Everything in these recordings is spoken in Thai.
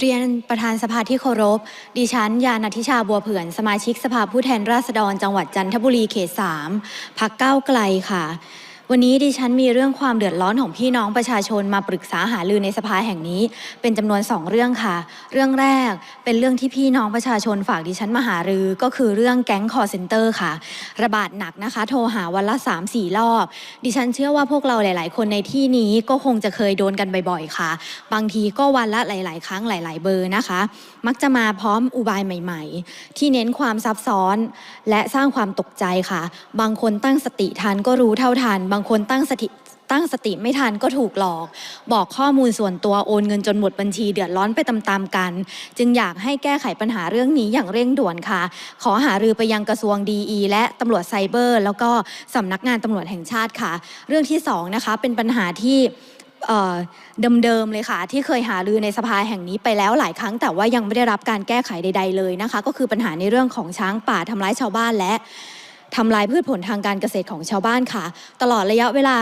เรียนประธานสภาที่เคารพ ดิฉัน ยานัทิชาบัวเผื่อน สมาชิกสภาผู้แทนราษฎร จังหวัดจันทบุรีเขตสามพักเก้าไกลค่ะ วันนี้ดิฉันมีเรื่องความเดือดร้อนของพี่น้องประชาชนมาปรึกษาหารือในสภาแห่งนี้ เป็นจำนวนสองเรื่องค่ะ เรื่องแรกเป็นเรื่องที่พี่น้องประชาชนฝากดิฉันมาหารือก็คือเรื่องแก๊งคอร์เซนเตอร์ค่ะ ระบาดหนักนะคะ โทรหาวันละ 3-4 รอบ ดิฉันเชื่อว่าพวกเราหลาย ๆ คนในที่นี้ก็คงจะเคยโดนกันบ่อย ๆ ค่ะ บางทีก็วันละหลาย ๆ ครั้งหลาย ๆ เบอร์นะคะ มักจะมาพร้อมอุบายใหม่ ๆ ที่เน้นความซับซ้อน และสร้างความตกใจค่ะ บางคนตั้งสติทันก็รู้เท่าทันบางคนตั้งสติตั้งสติไม่ทันก็ถูกหลอก บอกข้อมูลส่วนตัวโอนเงินจนหมดบัญชีเดือดร้อนไปตามๆกัน จึงอยากให้แก้ไขปัญหาเรื่องนี้อย่างเร่งด่วนค่ะ ขอหารือไปยังกระทรวงดีและตำรวจไซเบอร์ แล้วก็สำนักงานตำรวจแห่งชาติค่ะ เรื่องที่สองนะคะเป็นปัญหาที่เเดิมๆเลยค่ะ ที่เคยหารือในสภาแห่งนี้ไปแล้วหลายครั้ง แต่ว่ายังไม่ได้รับการแก้ไขใด ๆเลยนะคะ ก็คือปัญหาในเรื่องของช้างป่าทำร้ายชาวบ้านและ ทำลายพืชผลทางการเกษตรของชาวบ้านค่ะ ตลอดระยะเวลา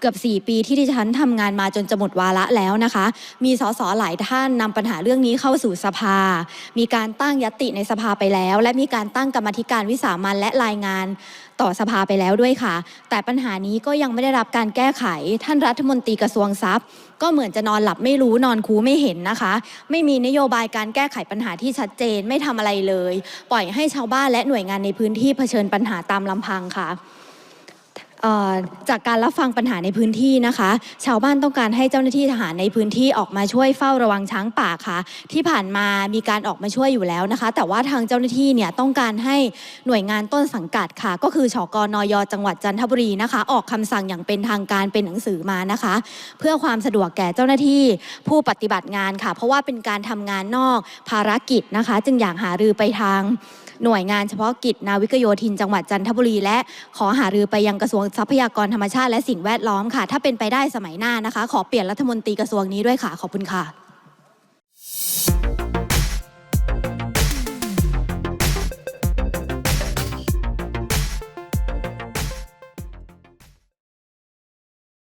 เกือบ 4 ปีที่ดิฉันทำงานมาจนจะหมดวาระแล้วนะคะ มีสสหลายท่านนำปัญหาเรื่องนี้เข้าสู่สภา มีการตั้งยติในสภาไปแล้ว และมีการตั้งกรรมธิการวิสามันและรายงาน ต่อสภาไปแล้วด้วยค่ะ แต่ปัญหานี้ก็ยังไม่ได้รับการแก้ไข ท่านรัฐมนตรีกระทรวงทรัพย์ ก็เหมือนจะนอนหลับไม่รู้นอนคูไม่เห็นนะคะ ไม่มีนโยบายการแก้ไขปัญหาที่ชัดเจนไม่ทำอะไรเลย ปล่อยให้ชาวบ้านและหน่วยงานในพื้นที่เผชิญปัญหาตามลำพังค่ะ จากการรับฟังปัญหาในพื้นที่นะคะ ชาวบ้านต้องการให้เจ้าหน้าที่ทหารในพื้นที่ออกมาช่วยเฝ้าระวังช้างป่าค่ะ ที่ผ่านมามีการออกมาช่วยอยู่แล้วนะคะ แต่ว่าทางเจ้าหน้าที่เนี่ยต้องการให้หน่วยงานต้นสังกัดค่ะ ก็คือชกนยจังหวัดจันทบุรีนะคะ ออกคำสั่งอย่างเป็นทางการเป็นหนังสือมานะคะ เพื่อความสะดวกแก่เจ้าหน้าที่ผู้ปฏิบัติงานค่ะ เพราะว่าเป็นการทำงานนอกภารกิจนะคะ จึงอยากหารือไปทางหน่วยงานเฉพาะกิจนาวิกโยธินจังหวัดจันทบุรี และขอหารือไปยังกระทรวงทรัพยากรธรรมชาติและสิ่งแวดล้อมค่ะ ถ้าเป็นไปได้สมัยหน้านะคะ ขอเปลี่ยนรัฐมนตรีกระทรวงนี้ด้วยค่ะ ขอบคุณค่ะ